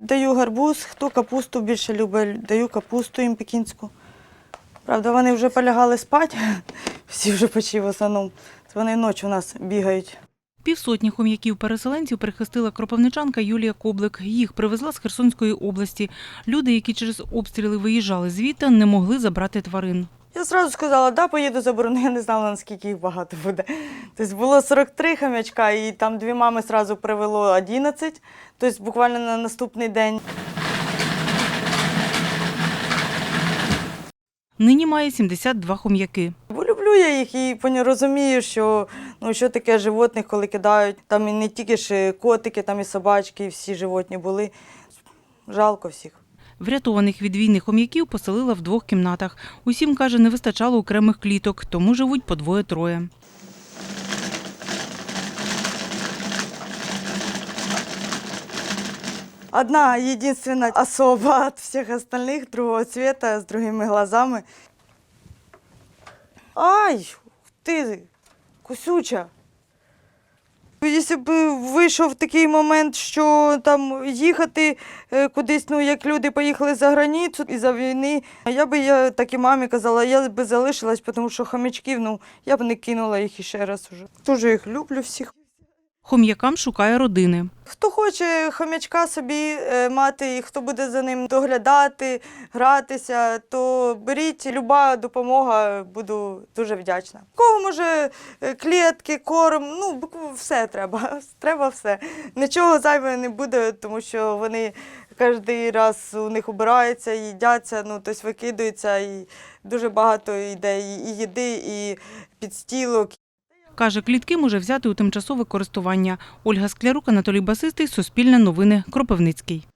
Даю гарбуз, хто капусту більше любить, даю капусту їм пекінську. Правда, вони вже полягали спати, всі вже почали в основному. Вони ночі у нас бігають. Півсотні хом'яків-переселенців прихистила кропивничанка Юлія Коблик. Їх привезла з Херсонської області. Люди, які через обстріли виїжджали звідти, не могли забрати тварин. Я одразу сказала, да, поїду заборону, я не знала, наскільки їх багато буде. Тобто було 43 хомячка, і там дві мами одразу привело 11, тобто буквально на наступний день. Нині має 72 хом'яки. Бо люблю я їх і розумію, що ну що таке животних, коли кидають. Там і не тільки ж котики, там і собачки, і всі животні були. Жалко всіх. Врятованих від війни хом'яків поселила в двох кімнатах. Усім, каже, не вистачало окремих кліток, тому живуть по двоє-троє. Одна единственная особа от всех остальных другого цвета, с другими глазами. Ай, ти, кусюча. Якщо б вийшов такий момент, що там їхати е, кудись, ну як люди поїхали за границю і за війни, я би я так і мамі казала, я би залишилась, тому що хомячків, ну я б не кинула їх іще раз уже. Дуже їх люблю всіх. Хом'якам шукає родини. Хто хоче хомячка собі е, мати, і хто буде за ним доглядати, гратися, то беріть люба допомога, буду дуже вдячна. Кого може е, клітки, корм, ну все треба. Треба все. Нічого зайве не буде, тому що вони кожен раз у них убираються, їдяться, ну тобто викидаються, і дуже багато йде і їди, і підстілок, Каже, клітки може взяти у тимчасове користування. Ольга Склярук, Анатолій Басистий, Суспільне новини, Кропивницький.